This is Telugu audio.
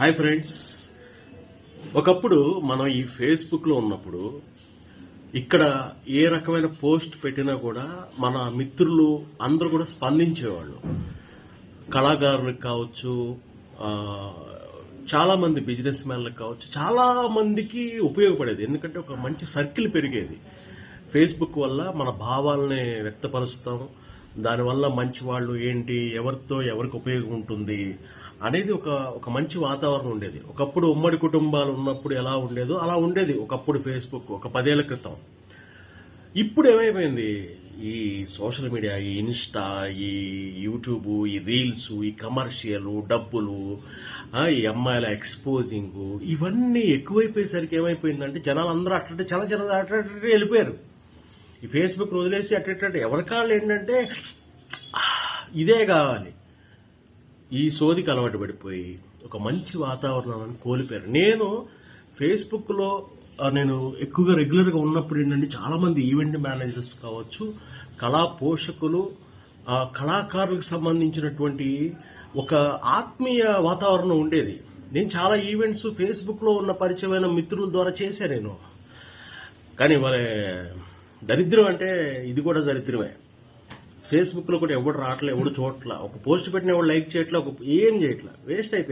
Hi friends. ఒకప్పుడు మనం ఈ ఫేస్బుక్లో ఉన్నప్పుడు ఇక్కడ ఏ రకమైన పోస్ట్ పెట్టినా కూడా మన మిత్రులు అందరూ కూడా స్పందించేవాళ్ళు. కళాకారులకు కావచ్చు చాలామంది బిజినెస్ మ్యాన్లకు కావచ్చు చాలా మందికి ఉపయోగపడేది. ఎందుకంటే ఒక మంచి సర్కిల్ పెరిగేది. ఫేస్బుక్ వల్ల మన భావాలని వ్యక్తపరుస్తాము దానివల్ల మంచి వాళ్ళు ఏంటి ఎవరితో ఎవరికి ఉపయోగం ఉంటుంది అనేది ఒక ఒక మంచి వాతావరణం ఉండేది. ఒకప్పుడు ఉమ్మడి కుటుంబాలు ఉన్నప్పుడు ఎలా ఉండేదో అలా ఉండేది. ఒకప్పుడు ఫేస్బుక్ ఒక పదేళ్ళ క్రితం. ఇప్పుడు ఏమైపోయింది? ఈ సోషల్ మీడియా ఈ ఇన్స్టా ఈ యూట్యూబ్ ఈ రీల్స్ ఈ కమర్షియల్ డబ్బులు ఈ అమ్మాయిల ఎక్స్పోజింగ్ ఇవన్నీ ఎక్కువైపోయేసరికి ఏమైపోయిందంటే జనాలు అందరూ అట్లంటే చాలా జనాలు అట్లా వెళ్ళిపోయారు. ఈ ఫేస్బుక్ వదిలేసి అట్టేటట్టు ఎవరి కాళ్ళు ఏంటంటే ఇదే కావాలి. ఈ సోదికి అలవాటు పడిపోయి ఒక మంచి వాతావరణాన్ని కోల్పోయారు. నేను ఫేస్బుక్లో నేను ఎక్కువగా రెగ్యులర్గా ఉన్నప్పుడు ఏంటంటే చాలామంది ఈవెంట్ మేనేజర్స్ కావచ్చు కళా పోషకులు ఆ, కళాకారులకు సంబంధించినటువంటి ఒక ఆత్మీయ వాతావరణం ఉండేది. నేను చాలా ఈవెంట్స్ ఫేస్బుక్లో ఉన్న పరిచయమైన మిత్రుల ద్వారా చేశాను నేను. కానీ మరి దరిద్రం అంటే ఇది కూడా దరిద్రమే. ఫేస్బుక్లో కూడా ఎవడు రావట్లే ఎవడు చూడట్లా. ఒక పోస్ట్ పెట్టిన ఎవడు లైక్ చేయట్లే ఒక ఏం చేయట్లా. వేస్ట్ అయిపోయాయి